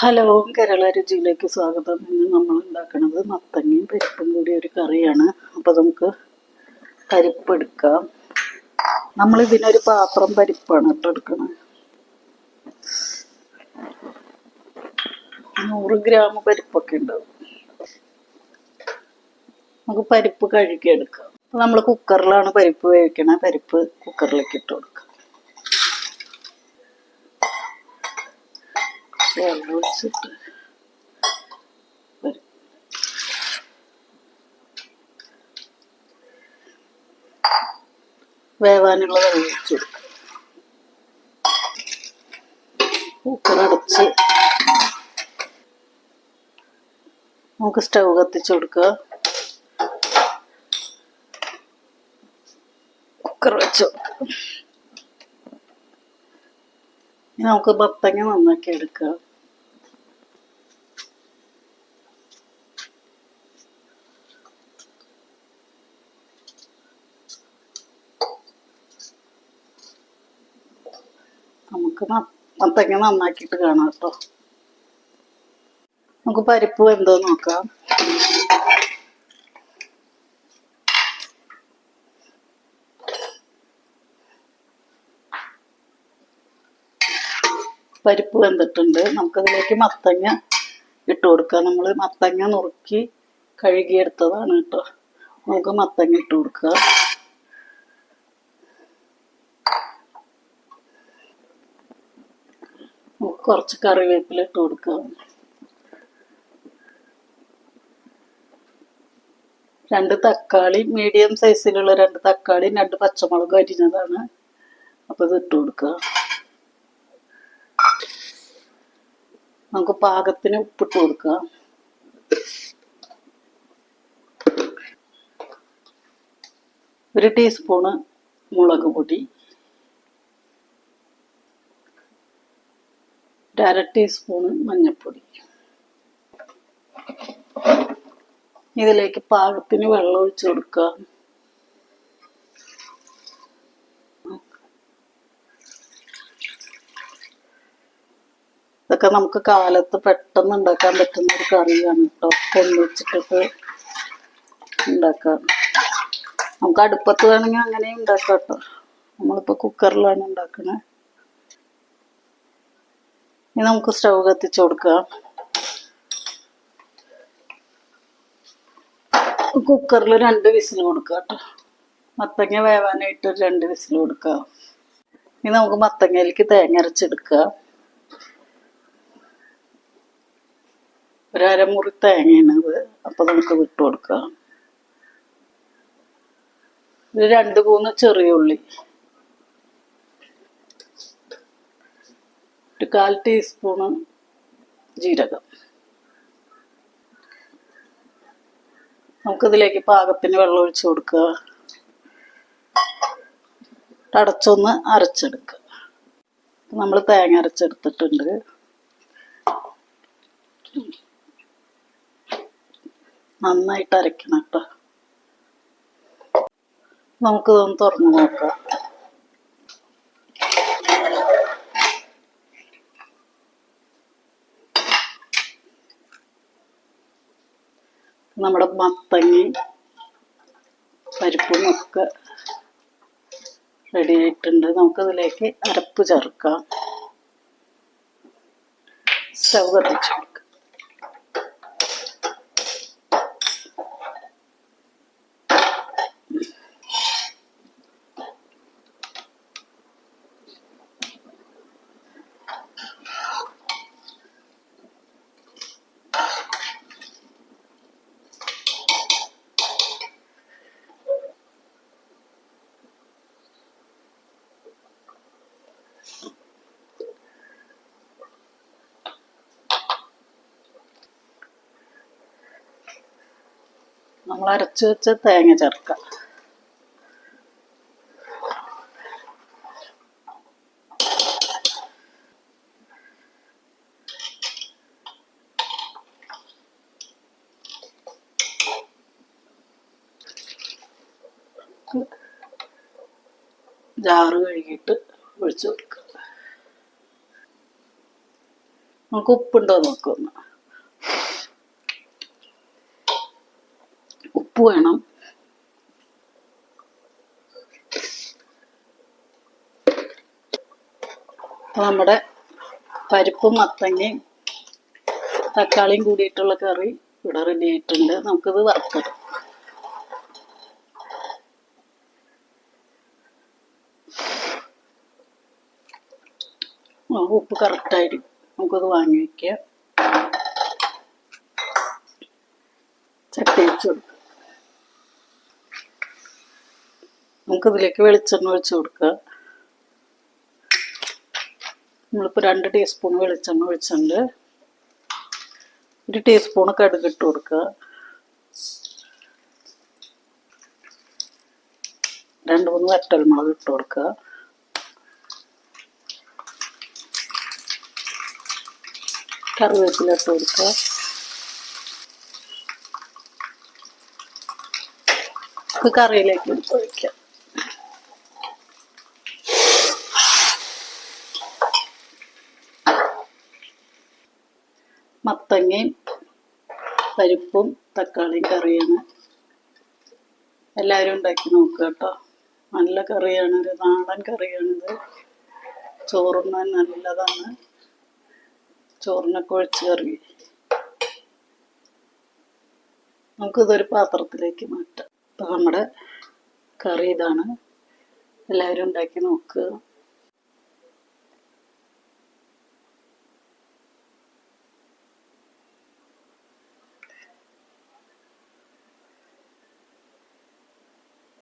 Hello Kerala രുചിയിലേക്ക് സ്വാഗതം. ഇന്ന് നമ്മൾ ഉണ്ടാക്കുന്നത് മത്തങ്ങയും പരിപ്പും കൂടി ഒരു കറിയാണ്. അപ്പോൾ നമുക്ക് പരിപ്പ് എടുക്കാം. നമ്മൾ ഇതിനൊരു പാത്രം പരിപ്പാണ് കേട്ടോ എടുക്കണം. നൂറ് ഗ്രാം പരിപ്പൊക്കെ ഉണ്ടാവും നമുക്ക് പരിപ്പ് കഴുകിയെടുക്കാം. നമ്മൾ കുക്കറിലാണ് പരിപ്പ് വേവിക്കണേ. പരിപ്പ് കുക്കറിലേക്ക് ഇട്ട് കൊടുക്കാം. വെള്ളം ഒഴിച്ചിട്ട് പരിപ്പ് വേവാനുള്ള വെള്ളം ഒഴിച്ചു കുക്കർ നമുക്ക് സ്റ്റൗ കത്തിച്ചു കൊടുക്കുക കുക്കർ വെച്ചു നമുക്ക് ബത്തങ്ങ നന്നാക്കി എടുക്കാം. നമുക്ക് തെങ്ങ നന്നാക്കിയിട്ട് കാണാം കേട്ടോ. നമുക്ക് പരിപ്പ് എന്തോ നോക്കാം. പരിപ്പ് വെന്തിട്ടുണ്ട്. നമുക്കതിലേക്ക് മത്തങ്ങ ഇട്ട് കൊടുക്കാം. നമ്മൾ മത്തങ്ങ നുറുക്കി കഴുകിയെടുത്തതാണ് കേട്ടോ. നമുക്ക് മത്തങ്ങ ഇട്ട് കൊടുക്കുക നമുക്ക് കുറച്ച് കറിവേപ്പില ഇട്ട് കൊടുക്കുക. രണ്ട് തക്കാളി മീഡിയം സൈസിലുള്ള രണ്ട് തക്കാളി രണ്ട് പച്ചമുളക് അരിഞ്ഞതാണ്. അപ്പോൾ ഇത് ഇട്ട് കൊടുക്കുക. നമുക്ക് പാകത്തിന് ഉപ്പിട്ട് കൊടുക്കുക. ഒരു ടീസ്പൂണ് മുളക് പൊടി. ഒരു അര ടീസ്പൂണ് മഞ്ഞൾപ്പൊടി ഇതിലേക്ക് പാകത്തിന് വെള്ളം ഒഴിച്ചു കൊടുക്കുക. ഇതൊക്കെ നമുക്ക് കാലത്ത് പെട്ടെന്ന് ഉണ്ടാക്കാൻ പറ്റുന്ന ഒരു കറിയാണ് കേട്ടോ. കൊണ്ടുവച്ചിട്ടൊക്കെ ഉണ്ടാക്കാം നമുക്ക് അടുപ്പത്ത് വേണമെങ്കിൽ അങ്ങനെയും ഉണ്ടാക്കാം കേട്ടോ. നമ്മളിപ്പോൾ കുക്കറിലാണ് ഉണ്ടാക്കണേ. ഇനി നമുക്ക് സ്റ്റവ് കത്തിച്ചു കൊടുക്കാം. കുക്കറിൽ രണ്ട് വിസിൽ കൊടുക്കുക കേട്ടോ. മത്തങ്ങ വേവാനായിട്ട് ഒരു രണ്ട് വിസിൽ കൊടുക്കുക ഇനി നമുക്ക് മത്തങ്ങയിലേക്ക് തേങ്ങ അരച്ചെടുക്കുക ഒരു അരമുറി അത് അപ്പൊ നമുക്ക് വിട്ടു കൊടുക്കുക ഒരു രണ്ട് മൂന്ന് ചെറിയ ഉള്ളി. ഒരു കാൽ ടീസ്പൂണ് ജീരകം. നമുക്കിതിലേക്ക് പാകത്തിന് വെള്ളം ഒഴിച്ചു കൊടുക്കുക. അടച്ചൊന്ന് അരച്ചെടുക്കുക. നമ്മൾ തേങ്ങ അരച്ചെടുത്തിട്ടുണ്ട്. നന്നായിട്ട് അരക്കണം കേട്ടോ. നമുക്കിതൊന്ന് തുറന്ന് നോക്കാം. നമ്മുടെ മത്തങ്ങി പരിപ്പും ഒക്കെ റെഡി ആയിട്ടുണ്ട്. നമുക്കതിലേക്ക് അരപ്പ് ചേർക്കാം. സ്റ്റവ് കത്തിച്ചു കൊടുക്കാം നമ്മൾ അരച്ചു വെച്ച തേങ്ങ ചേർക്കാം. ജാറ് കഴുകിയിട്ട് ഒഴിച്ചു കൊടുക്കുക നമുക്ക് ഉപ്പുണ്ടോ നോക്കൊന്ന് ഉപ്പ് വേണം നമ്മുടെ പരിപ്പും മത്തങ്ങയും തക്കാളിയും കൂടിയിട്ടുള്ള കറി ഇവിടെ റെഡി ആയിട്ടുണ്ട്. നമുക്കിത് വറുക്കാം. ഉപ്പ് കറക്റ്റായിരിക്കും നമുക്കത് വാങ്ങി വയ്ക്കാം ചട്ടി വെച്ചു കൊടുക്കാം. നമുക്കിതിലേക്ക് വെളിച്ചെണ്ണ ഒഴിച്ച് കൊടുക്കുക. നമ്മളിപ്പോൾ രണ്ട് ടീസ്പൂൺ വെളിച്ചെണ്ണ ഒഴിച്ചിട്ടുണ്ട്. ഒരു ടീസ്പൂൺ കടുക് ഇട്ട് കൊടുക്കുക. രണ്ട് മൂന്ന് വറ്റൽമുളക് ഇട്ട് കൊടുക്കുക. കറിവേപ്പില ഇട്ട് കൊടുക്കുക. ഇത് കറിയിലേക്ക് ഒഴിക്കാം. മത്തങ്ങയും പരിപ്പും തക്കാളിയും കറിയാണ്. എല്ലാവരും ഉണ്ടാക്കി നോക്കുക കേട്ടോ. നല്ല കറിയാണിത് നാടൻ കറിയാണിത് ചോറുണ്ണാൻ നല്ലതാണ്. ചോറിനൊക്കെ ഒഴിച്ച് കറി. നമുക്കിതൊരു പാത്രത്തിലേക്ക് മാറ്റാം. അപ്പം നമ്മുടെ കറി ഇതാണ്. എല്ലാവരും ഉണ്ടാക്കി നോക്കുക